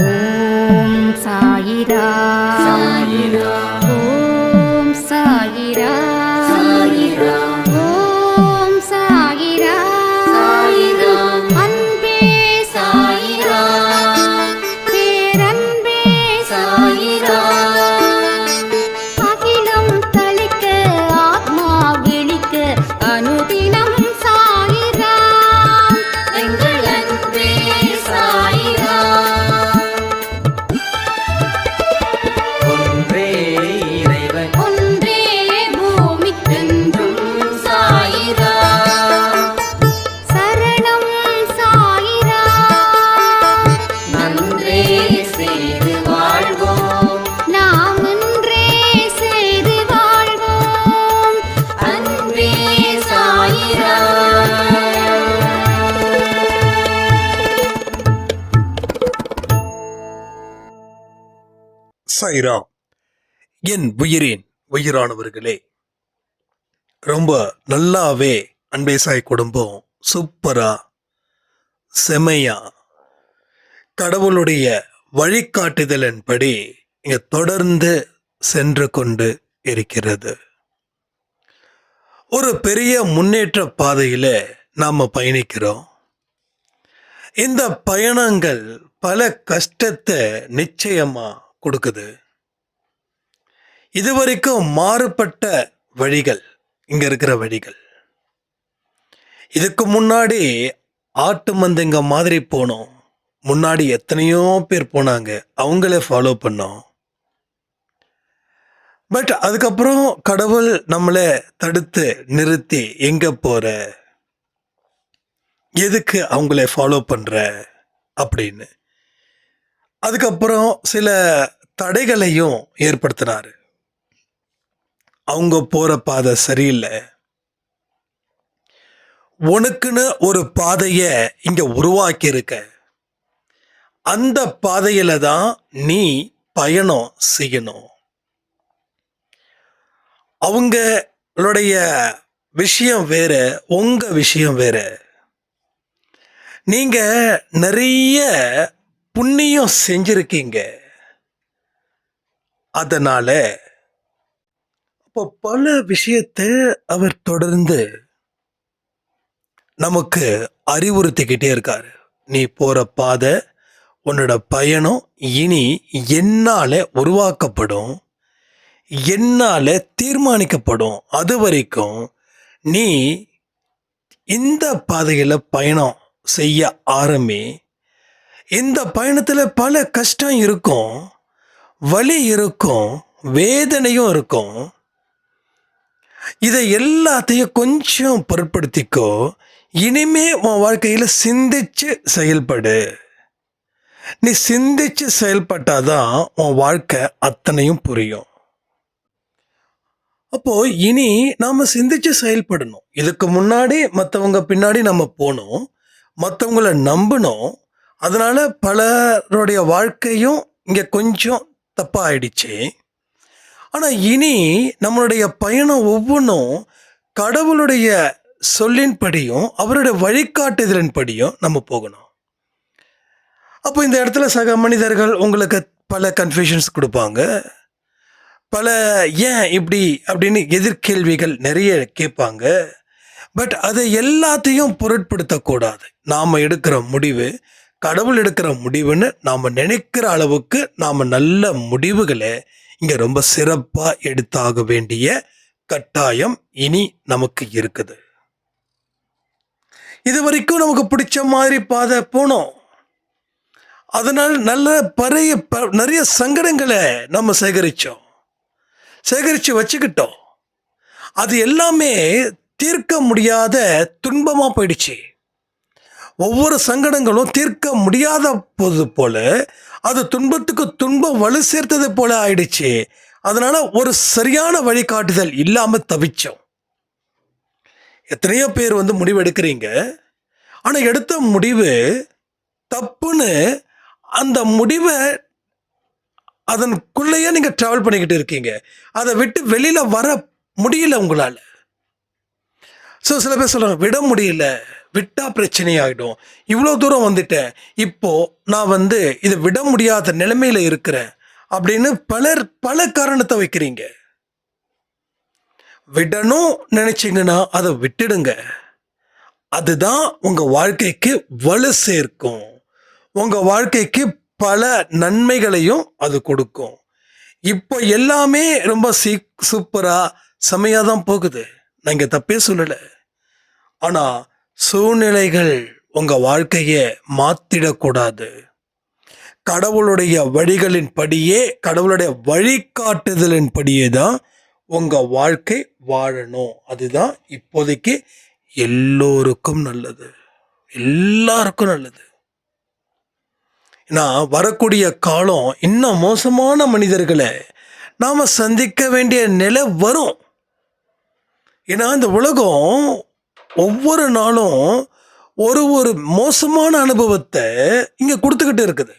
ஓம் சாயிரா சாயிரா சாய்ராம் என் உயிரின் உயிரானவர்களே ரொம்ப நல்லாவே அன்பே சாய் குடும்பம் சூப்பரா செமையா. கடவுளுடைய வழிகாட்டுதலின்படி இங்க தொடர்ந்து சென்று கொண்டு இருக்கிறது. ஒரு பெரிய முன்னேற்ற பாதையில் நாம் பயணிக்கிறோம். இந்த பயணங்கள் பல கஷ்டத்தை நிச்சயமாக கொடுக்குது. இதுவரைக்கும் மாறுபட்ட வழிகள் இங்க இருக்கிற வழிகள். இதுக்கு முன்னாடி ஆட்டு மந்தைங்க மாதிரி போனோம். முன்னாடி எத்தனையோ பேர் போனாங்க. அவங்களே ஃபாலோ பண்ணோம். பட் அதுக்கப்புறம் கடவுள் நம்மளை தடுத்து நிறுத்தி எங்க போற? எதுக்கு அவங்கள ஃபாலோ பண்ற? அப்படின்னு. அதுக்கப்புறம் சில தடைகளையும் ஏற்படுத்தினாரு. அவங்க போகிற பாதை சரியில்லை. உனக்குன்னு ஒரு பாதையை இங்கே உருவாக்கியிருக்க. அந்த பாதையில் தான் நீ பயணம் செய்யணும். அவங்களுடைய விஷயம் வேற உங்கள் விஷயம் வேற. நீங்கள் நிறைய புண்ணியம் செஞ்சிருக்கீங்க. அதனால அப்போ பல விஷயத்தை அவர் தொடர்ந்து நமக்கு அறிவுறுத்திக்கிட்டே இருக்கார். நீ போகிற பாதை உன்னோட பயணம் இனி என்னால் உருவாக்கப்படும் என்னால் தீர்மானிக்கப்படும். அது வரைக்கும் நீ இந்த பாதையில் பயணம் செய்ய ஆரம்பி இந்த பயணத்தில் பல கஷ்டம் இருக்கும் வலி இருக்கும் வேதனையும் இருக்கும். இதை எல்லாத்தையும் கொஞ்சம் பொருட்படுத்திக்கோ இனிமே உன் வாழ்க்கையில் சிந்திச்சு செயல்படு. நீ சிந்திச்சு செயல்பட்டாதான் உன் வாழ்க்கை அத்தனையும் புரியும். அப்போ இனி நாம சிந்திச்சு செயல்படணும். இதுக்கு முன்னாடி மற்றவங்க பின்னாடி நம்ம போனோம் மற்றவங்கள நம்பணும் அதனால் பலருடைய வாழ்க்கையும் இங்கே கொஞ்சம் தப்பாக ஆயிடுச்சு ஆனால் இனி நம்மளுடைய பயணம் ஒவ்வொன்றும் கடவுளுடைய சொல்லின்படியும் அவருடைய வழிகாட்டுதலின்படியும் நம்ம போகணும். அப்போ இந்த இடத்துல சக மனிதர்கள் உங்களுக்கு பல கன்ஃபியூஷன்ஸ் கொடுப்பாங்க. பல ஏன் இப்படி அப்படின்னு எதிர்கேள்விகள் நிறைய கேட்பாங்க. பட் அதை எல்லாத்தையும் பொருட்படுத்தக்கூடாது. நாம் எடுக்கிற முடிவு கடவுள் எடுக்கிற முடிவுன்னு நாம் நினைக்கிற அளவுக்கு நாம் நல்ல முடிவுகளை இங்கே ரொம்ப சிறப்பாக எடுத்தாக வேண்டிய கட்டாயம் இனி நமக்கு இருக்குது. இது வரைக்கும் நமக்கு பிடிச்ச மாதிரி பாதை போனோம். அதனால் நல்ல பறைய ப- நிறைய சங்கடங்களை நம்ம சேகரித்தோம் சேகரித்து வச்சுக்கிட்டோம். அது எல்லாமே தீர்க்க முடியாத துன்பமாக போயிடுச்சு. ஒவ்வொரு சங்கடங்களும் தீர்க்க முடியாத போது போல அது துன்பத்துக்கு துன்பம் வலு சேர்த்தது போல ஆயிடுச்சு. அதனால ஒரு சரியான வழிகாட்டுதல் இல்லாம தவிச்சோம். எத்தனையோ பேர் வந்து முடிவு எடுக்கிறீங்க ஆனா எடுத்த முடிவு தப்புன்னு அந்த முடிவை அதனுக்குள்ளேயே நீங்க டிராவல் பண்ணிக்கிட்டு இருக்கீங்க. அதை விட்டு வெளியில வர முடியல உங்களால். ஸோ சில பேர் சொல்கிறாங்க விட முடியல. விட்டா பிரச்சனை ஆகிடும் இவ்வளோ தூரம் வந்துட்டேன். இப்போ நான் வந்து இதை விட முடியாத நிலைமையில இருக்கிறேன். அப்படின்னு பலர் பல காரணத்தை வைக்கிறீங்க. விடணும் நினச்சிங்கன்னா அதை விட்டுடுங்க. அதுதான் உங்க வாழ்க்கைக்கு வலு சேர்க்கும். உங்க வாழ்க்கைக்கு பல நன்மைகளையும் அது கொடுக்கும். இப்போ எல்லாமே ரொம்ப சீ சூப்பராக செமையாக தான் போகுது. நான் இங்கே தப்பே சொல்லலை. ஆனால் சூழ்நிலைகள் உங்கள் வாழ்க்கையை மாத்திடக்கூடாது. கடவுளுடைய வழிகளின் படியே கடவுளுடைய வழிகாட்டுதலின் படியே தான் உங்கள் வாழ்க்கை வாழணும். அதுதான் இப்போதைக்கு எல்லோருக்கும் நல்லது. எல்லாருக்கும் நல்லது. நான் வரக்கூடிய காலம் இன்னும் மோசமான மனிதர்களை நாம் சந்திக்க வேண்டிய நிலை வரும். ஏன்னா இந்த உலகம் ஒவ்வொரு நாளும் ஒரு ஒரு மோசமான அனுபவத்தை இங்கே கொடுத்துக்கிட்டு இருக்குது.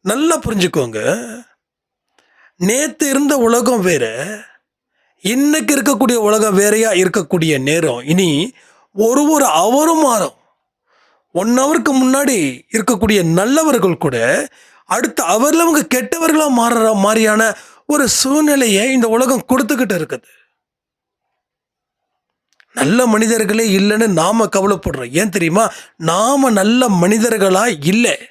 நல்லா புரிஞ்சுக்கோங்க. நேற்று இருந்த உலகம் வேற இன்னைக்கு இருக்கக்கூடிய உலகம் வேறையா இருக்கக்கூடிய நேரம். இனி ஒரு ஒரு அவரும் மாறும். ஒன் ஹவருக்கு முன்னாடி இருக்கக்கூடிய நல்லவர்கள் கூட அடுத்த அவரில் அவங்க கெட்டவர்களாக மாறுற மாதிரியான ஒரு சூழ்நிலையை இந்த உலகம் கொடுத்துக்கிட்டு இருக்குது. நல்ல மனிதர்களே இல்லைன்னு நாம் கவலைப்படுறோம். ஏன் தெரியுமா? நாம் நல்ல மனிதர்களாக இல்லை.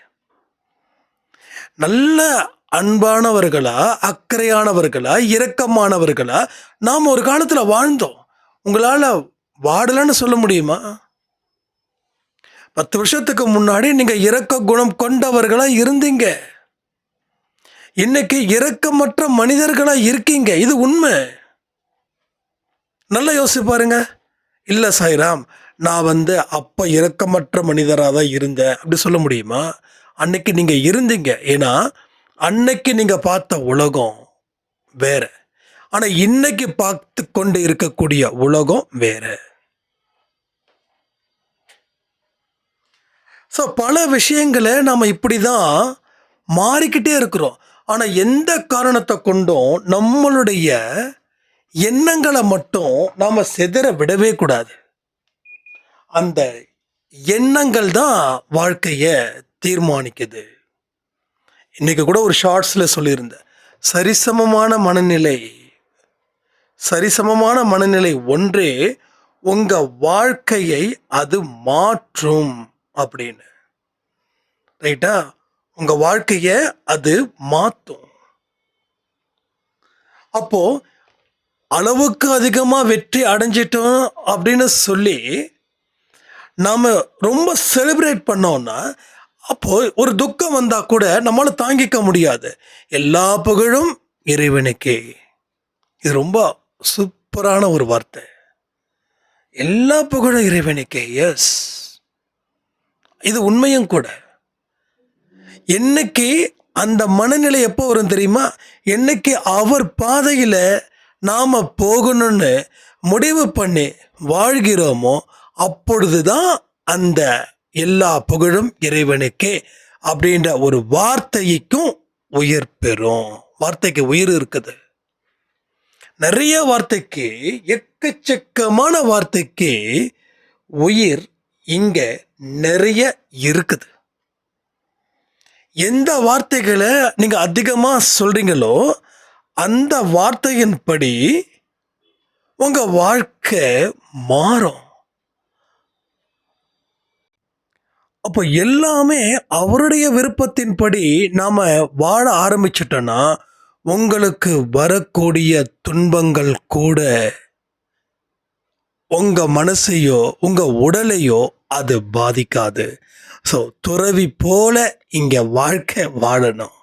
நல்ல அன்பானவர்களா அக்கறையானவர்களா இரக்கமானவர்களா நாம் ஒரு காலத்தில் வாழ்ந்தோம். உங்களால் வாடலன்னு சொல்ல முடியுமா? பத்து வருஷத்துக்கு முன்னாடி நீங்கள் இரக்க குணம் கொண்டவர்களாக இருந்தீங்க. இன்னைக்கு இரக்கமற்ற மனிதர்களாக இருக்கீங்க. இது உண்மை. நல்லா யோசிச்சு பாருங்கள் இல்லை சாய்ராம் நான் வந்து அப்போ இரக்கமற்ற மனிதராக தான் இருந்தேன். அப்படி சொல்ல முடியுமா? அன்னைக்கு நீங்கள் இருந்தீங்க. ஏன்னா அன்னைக்கு நீங்கள் பார்த்த உலகம் வேற. ஆனால் இன்னைக்கு பார்த்து கொண்டு இருக்கக்கூடிய உலகம் வேற. ஸோ பல விஷயங்களை நாம் இப்படி தான் மாறிக்கிட்டே இருக்கிறோம். ஆனால் எந்த காரணத்தை கொண்டும் நம்மளுடைய எண்ணங்களை மட்டும் நாம் சிதற விடவே கூடாது. அந்த எண்ணங்கள் தான் வாழ்க்கையை தீர்மானிக்குது. இன்னைக்கு கூட ஒரு ஷார்ட்ஸில் சொல்லியிருந்தேன். சரிசமமான மனநிலை சரிசமமான மனநிலை ஒன்றே உங்கள் வாழ்க்கையை அது மாற்றும் அப்படின்னு. ரைட்டா? உங்கள் வாழ்க்கையை அது மாற்றும் அப்போது அளவுக்கு அதிகமாக வெற்றி அடைஞ்சிட்டோம் அப்படின்னு சொல்லி நாம் ரொம்ப செலிப்ரேட் பண்ணோம்னா அப்போது ஒரு துக்கம் வந்தால் கூட நம்மளால் தாங்கிக்க முடியாது. எல்லா புகழும் இறைவனுக்கே. இது ரொம்ப சூப்பரான ஒரு வார்த்தை. எல்லா புகழும் இறைவனுக்கே எஸ் இது உண்மையும் கூட. என்னைக்கு அந்த மனநிலை எப்போ வரும் தெரியுமா? என்னைக்கு அவர் பாதையில் நாம் போகணும்னு முடிவு பண்ணி வாழ்கிறோமோ அப்பொழுதுதான் அந்த எல்லா புகழும் இறைவனுக்கே அப்படின்ற ஒரு வார்த்தைக்கும் உயிர் பெறும். வார்த்தைக்கு உயிர் இருக்குது. நிறைய வார்த்தைக்கு எக்கச்சக்கமான வார்த்தைக்கு உயிர் இங்க நிறைய இருக்குது. எந்த வார்த்தைகளை நீங்க அதிகமா சொல்றீங்களோ அந்த வார்த்தையின்படி உங்க வாழ்க்கை மாறும். அப்போ எல்லாமே அவருடைய விருப்பத்தின்படி நாம வாழ ஆரம்பிச்சிட்டோன்னா உங்களுக்கு வரக்கூடிய துன்பங்கள் கூட உங்க மனசையோ உங்க உடலையோ அது பாதிக்காது. ஸோ துறவி போல இங்க வாழ்க்கை வாழணும்.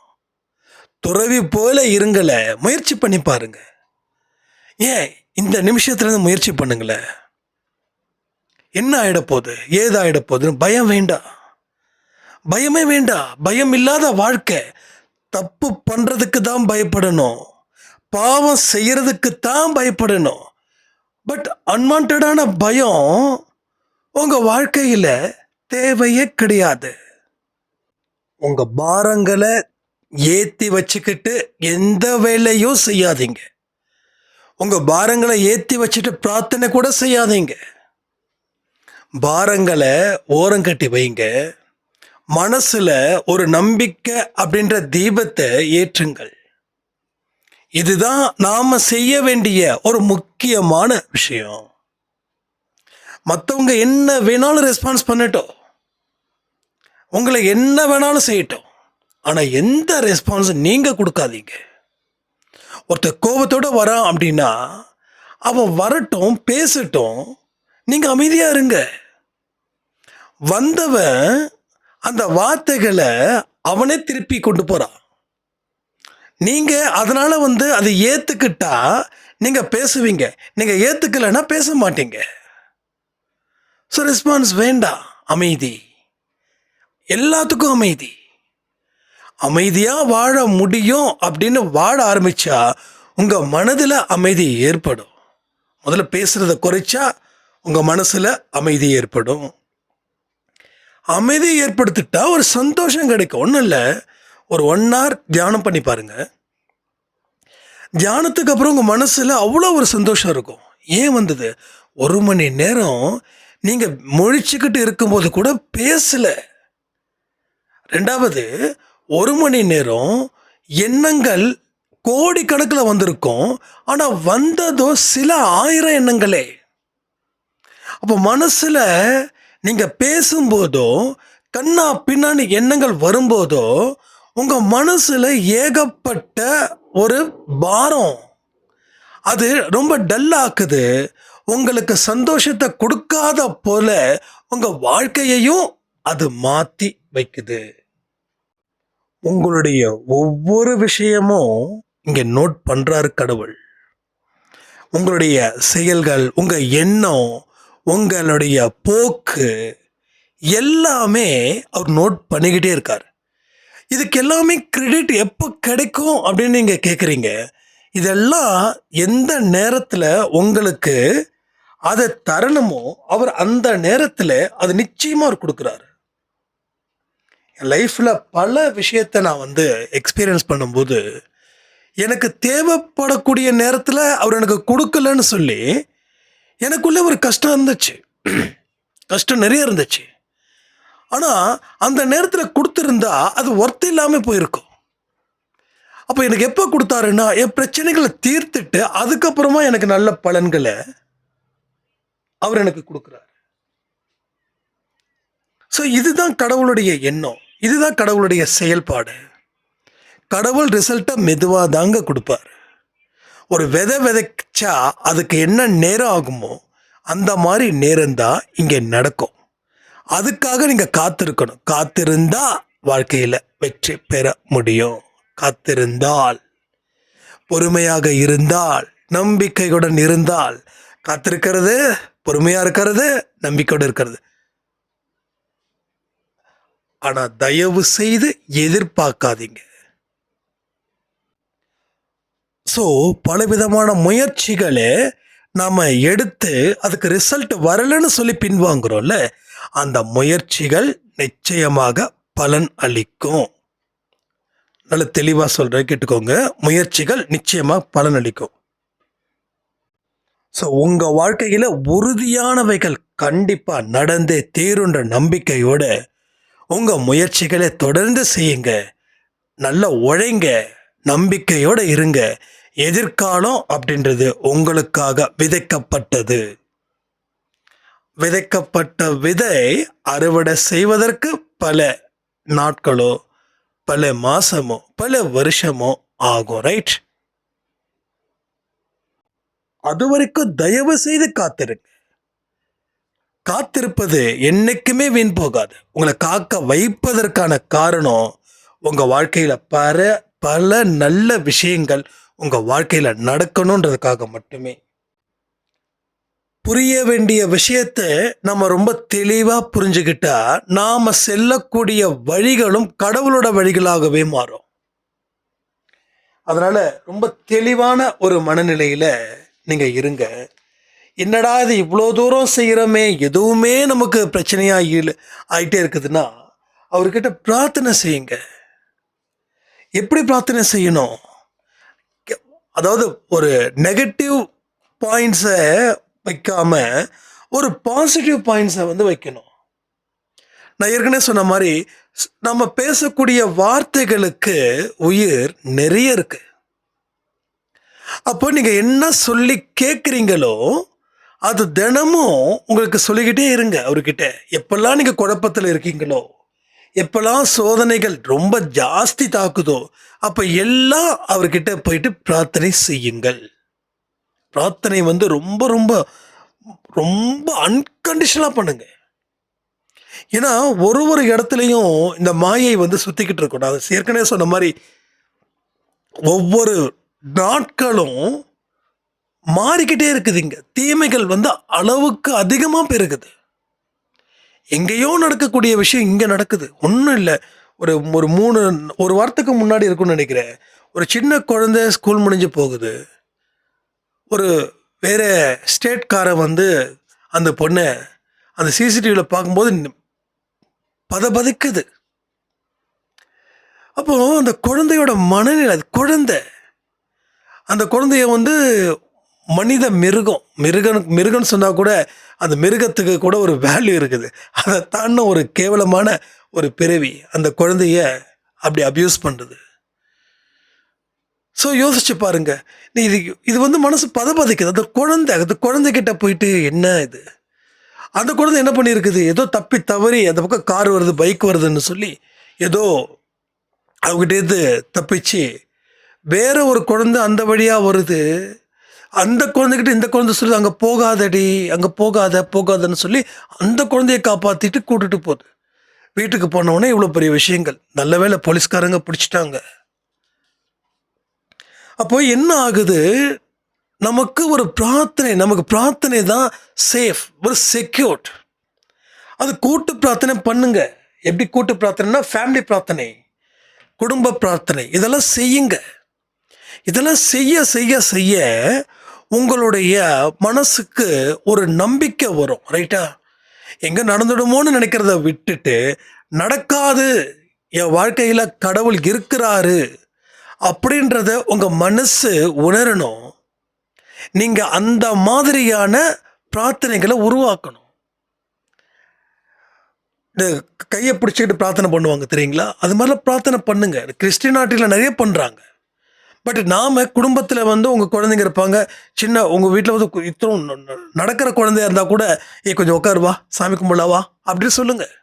துறவி போல இருங்கள முயற்சி பண்ணி பாருங்க. ஏன் இந்த நிமிஷத்துலேருந்து முயற்சி பண்ணுங்களேன் என்ன ஆகிடப்போகுது ஏதாயிடப்போகுதுன்னு போகுதுன்னு பயம் வேண்டாம். பயமே வேண்டாம். பயம் இல்லாத வாழ்க்கை. தப்பு பண்ணுறதுக்கு தான் பயப்படணும். பாவம் செய்கிறதுக்கு தான் பயப்படணும். பட் அன்வான்டான பயம் உங்கள் வாழ்க்கையில் தேவையே கிடையாது. உங்கள் பாரங்களை ஏற்றி வச்சுக்கிட்டு எந்த வேலையும் செய்யாதீங்க. உங்கள் பாரங்களை ஏற்றி வச்சுட்டு பிரார்த்தனை கூட செய்யாதீங்க. பாரங்களை ஓரங்கட்டி வைங்க. மனசில் ஒரு நம்பிக்கை அப்படின்ற தீபத்தை ஏற்றுங்கள். இதுதான் நாம் செய்ய வேண்டிய ஒரு முக்கியமான விஷயம். மற்றவங்க என்ன வேணாலும் ரெஸ்பான்ஸ் பண்ணட்டும். உங்களை என்ன வேணாலும் செய்யட்டும். ஆனால் எந்த ரெஸ்பான்ஸும் நீங்கள் கொடுக்காதீங்க. ஒருத்தர் கோபத்தோடு வரான் அப்படின்னா அவன் வரட்டும் பேசட்டும் நீங்கள் அமைதியாக இருங்க. வந்தவன் அந்த வார்த்தைகளை அவனே திருப்பி கொண்டு போகிறான் நீங்கள் அதனால் வந்து அதை ஏற்றுக்கிட்டா நீங்கள் பேசுவீங்க. நீங்கள் ஏற்றுக்கலைன்னா பேச மாட்டீங்க. ஸோ ரெஸ்பான்ஸ் வேண்டாம். அமைதி. எல்லாத்துக்கும் அமைதி. அமைதியாக வாழ முடியும் அப்படின்னு வாழ ஆரம்பித்தா உங்கள் மனதில் அமைதி ஏற்படும். முதல்ல பேசுகிறத குறைச்சா உங்கள் மனசில் அமைதி ஏற்படும். அமைதி ஏற்படுத்திட்டா ஒரு சந்தோஷம் கிடைக்கும். ஒன்றும் இல்லை. ஒரு ஒன் ஹவர் தியானம் பண்ணி பாருங்கள் தியானத்துக்கு அப்புறம் உங்கள் மனசில் அவ்வளோ ஒரு சந்தோஷம் இருக்கும். ஏன் வந்தது? ஒரு மணி நேரம் நீங்கள் முழிச்சுக்கிட்டு இருக்கும்போது கூட பேசலை. ரெண்டாவது ஒரு மணி நேரம் எண்ணங்கள் கோடிக்கணக்கில் வந்திருக்கும். ஆனால் வந்ததோ சில ஆயிரம் எண்ணங்களே. அப்போ மனசில் நீங்கள் பேசும்போதோ கண்ணா பின்னாடி எண்ணங்கள் வரும்போதோ உங்கள் மனசில் ஏகப்பட்ட ஒரு பாரம். அது ரொம்ப டல்லாக்குது. உங்களுக்கு சந்தோஷத்தை கொடுக்காத போல உங்கள் வாழ்க்கையையும் அது மாற்றி வைக்குது. உங்களுடைய ஒவ்வொரு விஷயமும் இங்கே நோட் பண்ணுறாரு கடவுள். உங்களுடைய செயல்கள் உங்கள் எண்ணம் உங்களுடைய போக்கு எல்லாமே அவர் நோட் பண்ணிக்கிட்டே இருக்கார். இதுக்கு எல்லாமே கிரெடிட் எப்போ கிடைக்கும் அப்படின்னு நீங்கள் கேட்குறீங்க இதெல்லாம் எந்த நேரத்தில் உங்களுக்கு அதை தரணுமோ அவர் அந்த நேரத்தில் அது நிச்சயமாக அவர் கொடுக்குறாரு. லைஃப்பில் பல விஷயத்தை நான் வந்து எக்ஸ்பீரியன்ஸ் பண்ணும்போது எனக்கு தேவைப்படக்கூடிய நேரத்தில் அவர் எனக்கு கொடுக்கலன்னு சொல்லி எனக்குள்ளே ஒரு கஷ்டம் இருந்துச்சு. கஷ்டம் நிறைய இருந்துச்சு. ஆனால் அந்த நேரத்தில் கொடுத்துருந்தா அது ஒர்த் இல்லாமல் போயிருக்கும். அப்போ எனக்கு எப்போ கொடுத்தாருன்னா என் பிரச்சனைகளை தீர்த்துட்டு அதுக்கப்புறமா எனக்கு நல்ல பலன்களை அவர் எனக்கு கொடுக்குறாரு. ஸோ இதுதான் கடவுளுடைய எண்ணம். இதுதான் கடவுளுடைய செயல்பாடு. கடவுள் ரிசல்ட்டை மெதுவாக தாங்க கொடுப்பார். ஒரு விதை விதைச்சா அதுக்கு என்ன நேரம் ஆகுமோ அந்த மாதிரி நேரம் தான் இங்கே நடக்கும். அதுக்காக நீங்கள் காத்திருக்கணும். காத்திருந்தா வாழ்க்கையில் வெற்றி பெற முடியும். காத்திருந்தால் பொறுமையாக இருந்தால் நம்பிக்கையுடன் இருந்தால் காத்திருக்கிறது பொறுமையாக இருக்கிறது நம்பிக்கையோடு இருக்கிறது. ஆனால் தயவு செய்து எதிர்பார்க்காதீங்க. ஸோ பலவிதமான முயற்சிகளை நாம் எடுத்து அதுக்கு ரிசல்ட் வரலைன்னு சொல்லி பின்வாங்குறோம்ல அந்த முயற்சிகள் நிச்சயமாக பலன் அளிக்கும். நல்ல தெளிவாக சொல்கிறேன் கேட்டுக்கோங்க. முயற்சிகள் நிச்சயமாக பலன் அளிக்கும். ஸோ உங்கள் வாழ்க்கையில் உறுதியானவைகள் கண்டிப்பாக நடந்தே தீருன்ற நம்பிக்கையோடு உங்கள் முயற்சிகளை தொடர்ந்து செய்யுங்க. நல்லா உழைங்க. நம்பிக்கையோடு இருங்க. எதிர்காலம் அப்படின்றது உங்களுக்காக விதைக்கப்பட்டது. விதைக்கப்பட்ட விதை அறுவடை செய்வதற்கு பல நாட்களோ பல மாசமோ பல வருஷமோ ஆகும். ரைட் அது வரைக்கும் தயவு செய்து காத்திருங்க. காத்திருப்பது என்னைக்குமே வீண் போகாது. உங்களை காக்க வைப்பதற்கான காரணம் உங்கள் வாழ்க்கையில் பல பல நல்ல விஷயங்கள் உங்கள் வாழ்க்கையில் நடக்கணுன்றதுக்காக மட்டுமே. புரிய வேண்டிய விஷயத்தை நம்ம ரொம்ப தெளிவாக புரிஞ்சுக்கிட்டா நாம் செல்லக்கூடிய வழிகளும் கடவுளோட வழிகளாகவே மாறும். அதனால் ரொம்ப தெளிவான ஒரு மனநிலையில் நீங்கள் இருங்க. என்னடா இது இவ்வளோ தூரம் செய்கிறோமே எதுவுமே நமக்கு பிரச்சனையாக இல்லை ஆகிட்டே இருக்குதுன்னா அவர்கிட்ட பிரார்த்தனை செய்யுங்க. எப்படி பிரார்த்தனை செய்யணும்? அதாவது ஒரு நெகட்டிவ் பாயிண்ட்ஸை வைக்காம ஒரு பாசிட்டிவ் பாயிண்ட்ஸை வந்து வைக்கணும். நான் ஏற்கனவே சொன்ன மாதிரி நம்ம பேசக்கூடிய வார்த்தைகளுக்கு உயிர் நிறைய இருக்குது அப்போ நீங்கள் என்ன சொல்லி கேட்குறீங்களோ அது தினமும் உங்களுக்கு சொல்லிக்கிட்டே இருங்க அவர்கிட்ட. எப்பெல்லாம் நீங்கள் குழப்பத்தில் இருக்கீங்களோ எப்பெல்லாம் சோதனைகள் ரொம்ப ஜாஸ்தி தாக்குதோ அப்போ எல்லாம் அவர்கிட்ட போயிட்டு பிரார்த்தனை செய்யுங்கள். பிரார்த்தனை வந்து ரொம்ப ரொம்ப ரொம்ப அன்கண்டிஷனலாக பண்ணுங்க. ஏன்னா ஒரு ஒரு இடத்துலையும் இந்த மாயை வந்து சுற்றிக்கிட்டு இருக்கணும் அது ஏற்கனவே சொன்ன மாதிரி ஒவ்வொரு நாட்களும் மாறிக்கிட்டே இருக்குதுங்க. தீமைகள் வந்து அளவுக்கு அதிகமாக பெருகுது. எங்கேயோ நடக்கக்கூடிய விஷயம் இங்கே நடக்குது. ஒன்றும் இல்லை. ஒரு ஒரு மூணு ஒரு வாரத்துக்கு முன்னாடி இருக்கும்னு நினைக்கிறேன். ஒரு சின்ன குழந்தை ஸ்கூல் முடிஞ்சு போகுது. ஒரு வேற ஸ்டேட்காரன் வந்து அந்த பொண்ணை அந்த சிசிடிவியில் பார்க்கும்போது ந- பதபதைக்குது. அப்போது அந்த குழந்தையோட மனநிலை அது குழந்தை அந்த குழந்தைய வந்து மனித மிருகம் மிருகன் மிருகன்னு சொன்னால் கூட அந்த மிருகத்துக்கு கூட ஒரு வேல்யூ இருக்குது. அதை தாண்ட ஒரு கேவலமான ஒரு பிறவி அந்த குழந்தைய அப்படி அப்யூஸ் பண்ணுறது ஸோ யோசிச்சு பாருங்க. நீ இது இது வந்து மனசு பதபதைக்குது. அந்த குழந்தை அந்த குழந்தைகிட்ட போயிட்டு என்ன இது? அந்த குழந்தை என்ன பண்ணியிருக்குது ஏதோ தப்பி தவறி அந்த பக்கம் கார் வருது பைக் வருதுன்னு சொல்லி ஏதோ அவங்ககிட்டேருந்து தப்பிச்சு வேற ஒரு குழந்தை அந்த வழியாக வருது. அந்த குழந்தைகிட்ட இந்த குழந்தை சொல்லி அங்கே போகாதடி அங்கே போகாத போகாதன்னு சொல்லி அந்த குழந்தைய காப்பாற்றிட்டு கூட்டுட்டு போகுது. வீட்டுக்கு போனவுடனே இவ்வளோ பெரிய விஷயங்கள். நல்ல வேளை போலீஸ்காரங்க பிடிச்சிட்டாங்க. அப்போ என்ன ஆகுது? நமக்கு ஒரு பிரார்த்தனை நமக்கு பிரார்த்தனை தான் சேஃப் ஒரு செக்யூர்ட் அது கூட்டு பிரார்த்தனை பண்ணுங்க. எப்படி கூட்டு பிரார்த்தனைனா ஃபேமிலி பிரார்த்தனை குடும்ப பிரார்த்தனை. இதெல்லாம் செய்யுங்க. இதெல்லாம் செய்ய செய்ய செய்ய உங்களுடைய மனசுக்கு ஒரு நம்பிக்கை வரும் ரைட்டா எங்கே நடந்துடுமோன்னு நினைக்கிறத விட்டுட்டு நடக்காது என் வாழ்க்கையில் கடவுள் இருக்கிறாரு அப்படின்றத உங்கள் மனசு உணரணும். நீங்கள் அந்த மாதிரியான பிரார்த்தனைகளை உருவாக்கணும். இந்த கையை பிடிச்சிக்கிட்டு பிரார்த்தனை பண்ணுவாங்க தெரியுங்களா? அது மாதிரிலாம் பிரார்த்தனை பண்ணுங்க. கிறிஸ்டின் நாட்டில் நிறைய பண்ணுறாங்க பட் நாம் குடும்பத்தில் வந்து உங்கள் குழந்தைங்க இருப்பாங்க. சின்ன உங்கள் வீட்டில் வந்து இத்தனும் இத்தனை நடக்கிற குழந்தையா இருந்தால் கூட ஏ கொஞ்சம் உட்காருவா சாமி கும்பிடலாவா அப்படின்னு சொல்லுங்கள்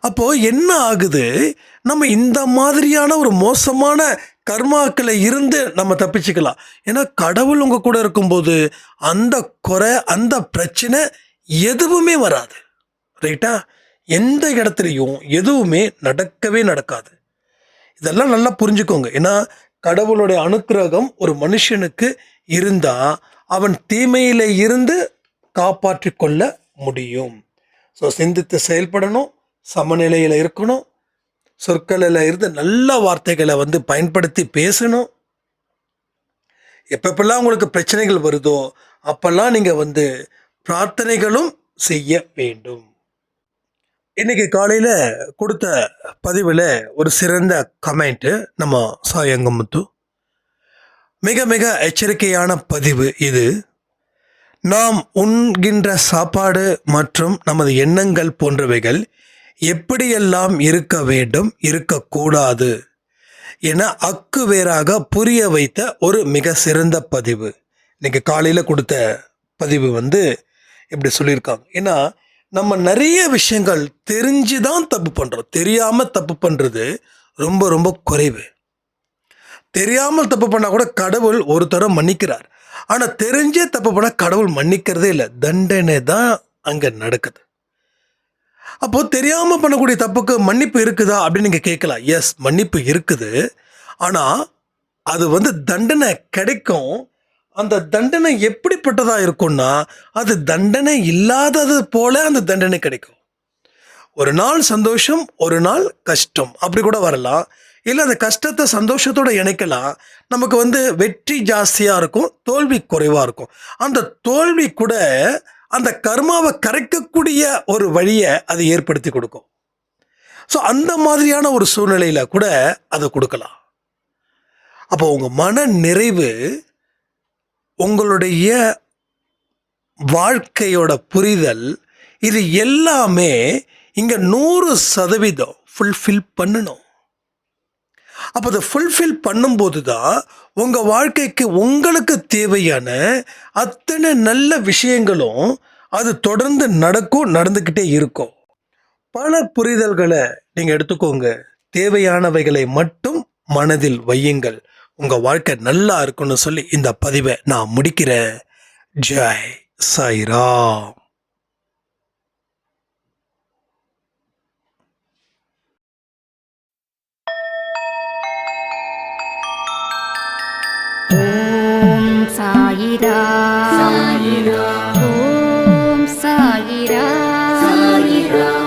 அப்போது என்ன ஆகுது? நம்ம இந்த மாதிரியான ஒரு மோசமான கர்மாக்களை இருந்து நம்ம தப்பிச்சுக்கலாம். ஏன்னா கடவுள் உங்கள் கூட இருக்கும்போது அந்த குறை அந்த பிரச்சனை எதுவுமே வராது. ரைட்டா? எந்த இடத்துலையும் எதுவுமே நடக்கவே நடக்காது. இதெல்லாம் நல்லா புரிஞ்சுக்கோங்க. ஏன்னா கடவுளுடைய அனுக்கிரகம் ஒரு மனுஷனுக்கு இருந்தால் அவன் தீமையில் இருந்து காப்பாற்றி கொள்ள முடியும். ஸோ சிந்தித்து செயல்படணும் சமநிலையில் இருக்கணும் சொற்களில் இருந்து நல்ல வார்த்தைகளை வந்து பயன்படுத்தி பேசணும். எப்பப்பெல்லாம் உங்களுக்கு பிரச்சனைகள் வருதோ அப்பெல்லாம் நீங்கள் வந்து பிரார்த்தனைகளும் செய்ய வேண்டும். இன்னைக்கு காலையில் கொடுத்த பதிவில் ஒரு சிறந்த கமெண்ட்டு நம்ம சாயங்கமுத்து. மிக மிக எச்சரிக்கையான பதிவு இது. நாம் உண்கின்ற சாப்பாடு மற்றும் நமது எண்ணங்கள் போன்றவைகள் எப்படியெல்லாம் இருக்க வேண்டும் இருக்கக்கூடாது என அக்கு வேறாக புரிய வைத்த ஒரு மிக சிறந்த பதிவு. இன்னைக்கு காலையில் கொடுத்த பதிவு வந்து இப்படி சொல்லியிருக்காங்க. ஏன்னா நம்ம நிறைய விஷயங்கள் தெரிஞ்சு தான் தப்பு பண்ணுறோம் தெரியாமல் தப்பு பண்ணுறது ரொம்ப ரொம்ப குறைவு. தெரியாமல் தப்பு பண்ணால் கூட கடவுள் ஒரு தரம் மன்னிக்கிறார். ஆனால் தெரிஞ்சே தப்பு பண்ணால் கடவுள் மன்னிக்கிறதே இல்லை. தண்டனை தான் அங்கே நடக்குது. அப்போது தெரியாமல் பண்ணக்கூடிய தப்புக்கு மன்னிப்பு இருக்குதா அப்படின்னு நீங்கள் கேட்கலாம். எஸ் மன்னிப்பு இருக்குது. ஆனால் அது வந்து தண்டனை கிடைக்கும். அந்த தண்டனை எப்படிப்பட்டதாக இருக்கும்னா அது தண்டனை இல்லாதது போல அந்த தண்டனை கிடைக்கும். ஒரு நாள் சந்தோஷம் ஒரு நாள் கஷ்டம். அப்படி கூட வரலாம். இல்லை அந்த கஷ்டத்தை சந்தோஷத்தோடு இணைக்கலாம். நமக்கு வந்து வெற்றி ஜாஸ்தியாக இருக்கும் தோல்வி குறைவாக இருக்கும். அந்த தோல்வி கூட அந்த கர்மாவை கரைக்கக்கூடிய ஒரு வழியை அது ஏற்படுத்தி கொடுக்கும். ஸோ அந்த மாதிரியான ஒரு சூழ்நிலையில் கூட அதை கொடுக்கலாம். அப்போ உங்கள் மன நிறைவு உங்களுடைய வாழ்க்கையோட புரிதல் இது எல்லாமே இங்கே நூறு சதவீதம் ஃபுல்ஃபில் பண்ணணும். அப்போ அதை ஃபுல்ஃபில் பண்ணும்போது தான் உங்கள் வாழ்க்கைக்கு உங்களுக்கு தேவையான அத்தனை நல்ல விஷயங்களும் அது தொடர்ந்து நடக்கும் நடந்துக்கிட்டே இருக்கும். பல புரிதல்களை நீங்கள் எடுத்துக்கோங்க. தேவையானவைகளை மட்டும் மனதில் வையுங்கள். உங்கள் வாழ்க்கை நல்லா இருக்கும்னு சொல்லி இந்த பதிவை நான் முடிக்கிறேன். ஜெய் சாய்ராம். சாயிரா சாயிரா